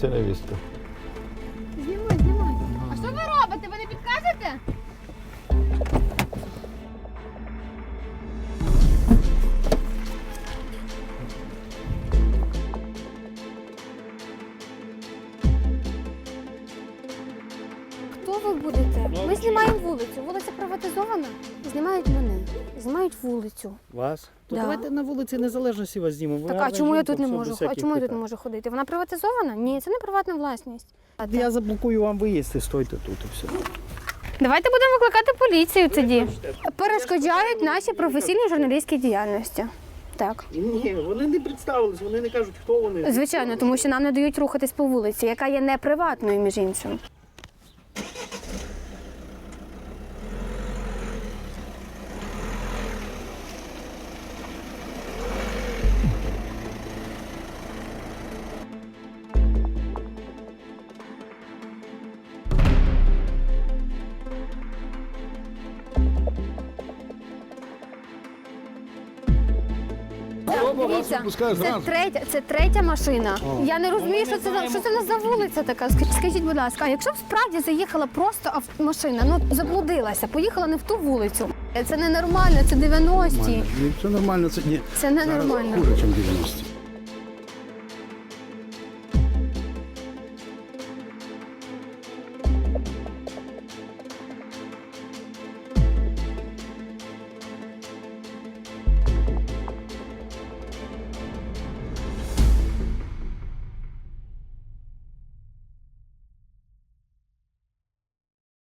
це невістка. Ви будете? Ми знімаємо вулицю. Вулиця приватизована. Знімають мене. Знімають вулицю. Вас? То Да. давайте на вулиці Незалежності вас знімемо. Так, а чому я тут не можу? А чому я тут не можу ходити? Вона приватизована? Ні, це не приватна власність. Я заблокую вам виїзд і стойте тут і все. Давайте будемо викликати поліцію тоді. Перешкоджають нашій професійній журналістській діяльності. Так, Ні, вони не представились, вони не кажуть, хто вони. звичайно, тому що нам не дають рухатись по вулиці, яка є не приватною, між іншим. Дивіться, це третя, це третя машина. Я не розумію, що це за що це нас за вулиця така. Скажіть, скажіть, будь ласка, а якщо б справді заїхала просто ав- машина, ну заблудилася, поїхала не в ту вулицю. Це ненормально, це 90-ті. Це нормально, це ні. Це ненормально. Хуже, ніж 90.